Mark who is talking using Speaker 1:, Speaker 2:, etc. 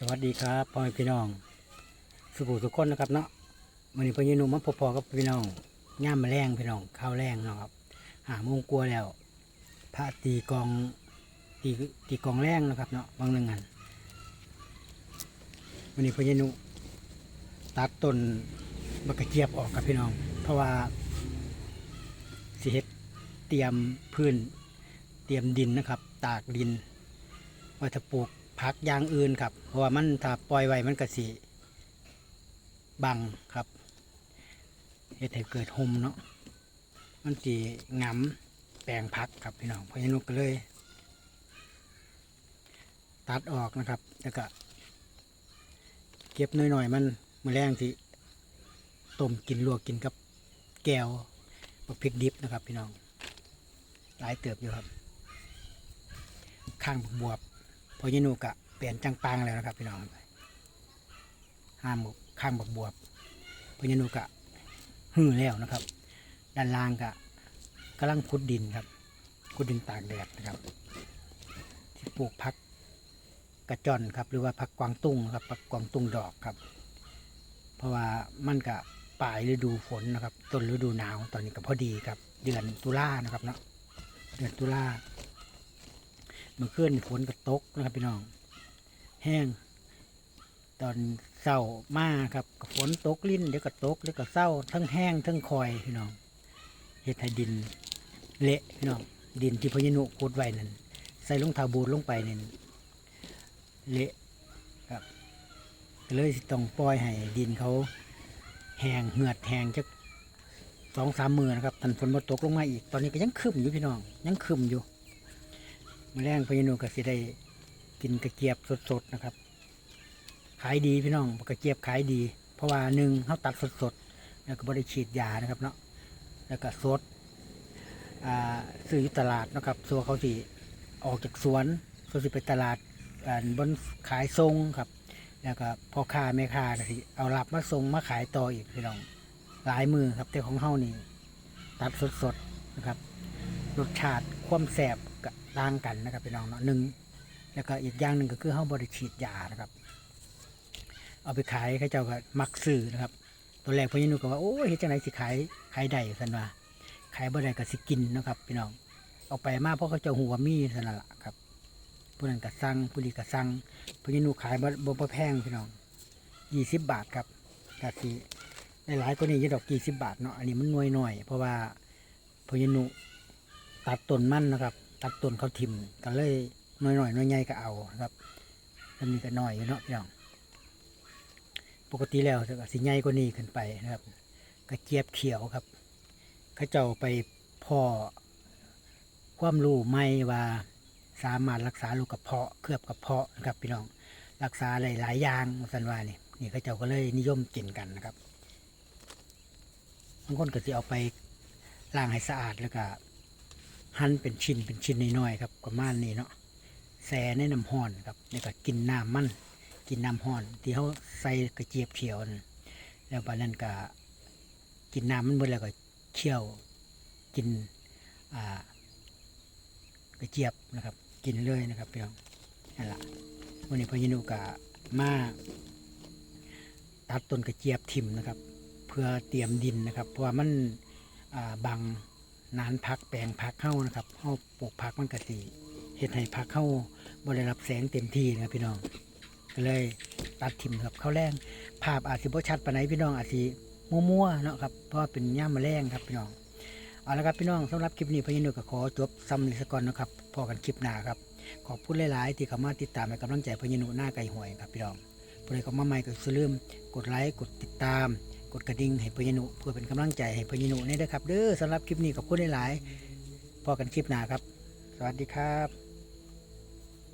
Speaker 1: สวัสดีครับพ่อแม่พี่น้อง สุขุสุขคนนะครับเนาะวันนี้พ่อยนุมาพบพอกับพี่น้องย่ามมาแรงพี่น้องข้าวแรงเนาะครับหาโมงกลัวแล้ว พระตีกองตีตีกองแรงนะครับเนาะบางเรื่งงานวันนี้พ่อยนุตัดต้นบักเจียบออกครับพี่น้อง เพราะว่าสิเฮ็ดเตรียมพื้น เตรียมดินนะครับ ตากดินว่าจะปลูก ผักอย่างอื่นครับ เพราะว่ามันถ้าปล่อยไว้มันก็สิบังครับเฮ็ดให้เกิดหมเนาะมันสิงำแปลงผักครับพี่น้องเพราะนั้นก็เลย ตัดออกนะครับแล้วก็เก็บน่อยๆมันมือแรงสิต้มกินลวกกินกับแก้วบักพริกดิบนะครับ พี่น้องหลายเติบอยู่ครับ ข้างบักบวบ พอยนูกะเปลี่ยนจังปังแล้วนะครับพี่น้องห้ามข้างบักบวบพอยนูกะหื้อแล้วนะครับ ด้านล่างกะกำลังขุดดินครับขุดดินตากแดดนะครับ ที่ปลูกพักกระจอนครับ หรือว่าพักกวางตุ้งครับพักกวางตุ้งดอกครับ เพราะว่ามันกะปลายฤดูฝนนะครับต้นฤดูหนาวตอนนี้ก็พอดีครับ เดือนตุลานะครับเนาะเดือนตุลา เมื่อคืนฝนก็ตกนะครับพี่น้อง แห้ง ตอนเศร้ามาครับฝนตกลิ้นเดี๋ยวก็ตกเดี๋ยวก็เศร้าทั้งแห้งทั้งคอยพี่น้องเฮ็ดให้ดิน เละพี่น้องดินที่พญานุขุดไว้นั่นใส่ลงเท้าบูดลงไปนั่นเละครับเลยต้องปล่อยให้ดินเขาแห้งเหือดแห้งจักสองสามมือนะครับทันฝนมาตกลงมาอีก ตอนนี้ก็ยังคึมอยู่พี่น้อง ยังคึมอยู่ แรงพญานุก็สิได้กินกระเจี๊ยบสดๆนะครับ ขายดีพี่น้องกระเจี๊ยบขายดี เพราะว่าหนึ่งเขาตัดสดๆแล้วก็บริฉีดยานะครับเนาะแล้วก็สดซื้ออตลาดนะครับส่วเขาสิออกจากสวนส่วสิไปตลาดอ่าบนขายทรงครับ แล้วก็พ่อค้าแม่ค้าก็สิเอารับมาส่งมาขายต่ออีกพี่น้องหลายมือครับแต่ของเฮานี่ตัดสดๆนะครับรสชาติความแสบก็ต่างกันนะครับพี่น้องเนาะหนึ่งแล้วก็อีกอย่างหนึ่งก็คือเฮาบริฉีดยานะครับ เอาไปขายเขาเจ้าก็มักซื้อนะครับตัวแรกพอยนุก็ว่าโอ้ยเฮ็ดจังไดสิขายขายได้สันว่าขายบ่ได้ก็สิกินนะครับ พี่น้องเอาไปมาเพราะเขาเจ้าหัวามีสันนั่นล่ะครับผู้นั้นก็สั่งผู้นี้ก็สั่งพอยนุขายบ่บ่บ่แพงพี่น้องยี่สิบบาทครับก็สิหลายกว่านี้ยี่ดอกยี่สิบบาทเนาะอันนี้มันน้อยหน่อยเพราะว่าพอยนุตัดต้นมันนะครับ ตัดต้นเขาทิมก็เลยน้อยหน่อยน้อยใหญ่ก็เอาครับแล้วมีก็น้อยอยู่เนาะพี่น้องปกติแล้วจะสิใหญ่กว่านี้ขึ้นไปนะครับกระเจี๊ยบเขียวครับเขาเจ้าไปพ่อความรู้ไม่ว่าสามารถรักษาลูกกระเพาะเคลือบกระเพาะนะครับพี่น้องรักษาหลายหลายๆอย่างสันว่านี่นี่เขาเจ้าก็เลยนิยมกินกันนะครับบางคนก็จะเอาไปล้างให้สะอาดแล้วก็ หั่นเป็นชิ้นเป็นชิ้นน้อยๆครับประมาณนี้เนาะแซ่ในน้ำห้อนครับแล้วก็กินน้ำมันกินน้ำห้อน ที่เขาใส่กระเจี๊ยบเขียวนั่นแล้วบัดนั้นก็กินน้ำมันหมดแล้วก็เคี่ยวกินอ่ากระเจี๊ยบนะครับ กินเลยนะครับพี่น้องนั่นแหละวันนี้พยินุกะมาตัดต้นกระเจี๊ยบทิมนะครับ เพื่อเตรียมดินนะครับ เพราะว่ามันอ่าบัง นานพักแปลงพักเข้านะครับเข้าปลูกพักมันกะสีเห็ดให้พักเข้าบริรับแสงเต็มที่นะครับพี่น้องก็เลยตัดทิ่มครับเข้าแรงภาพอาจสิบ่ชัดปานไหนพี่น้องอาจสิมั่วๆเนาะครับเพราะว่าเป็นย่ามแมลงครับพี่น้องเอาละครับพี่น้องสำหรับคลิปนี้พญานุก็ขอจบซ้ำลิสกอนนะครับพอกันคลิปหน้าครับขอบคุณหลาย ๆ ที่เข้ามาติดตามให้กำลังใจพญานุหน้าไก่หวยครับพี่น้องผู้ใดเข้ามาใหม่ก็อย่าลืมกดไลค์กดติดตาม กดกระดิ่งให้พญานุเพื่อเป็นกำลังใจให้พญานุนี่นะครับ เด้อสำหรับคลิปนี้ขอบคุณหลายๆพอกันคลิปหน้าครับ สวัสดีครับ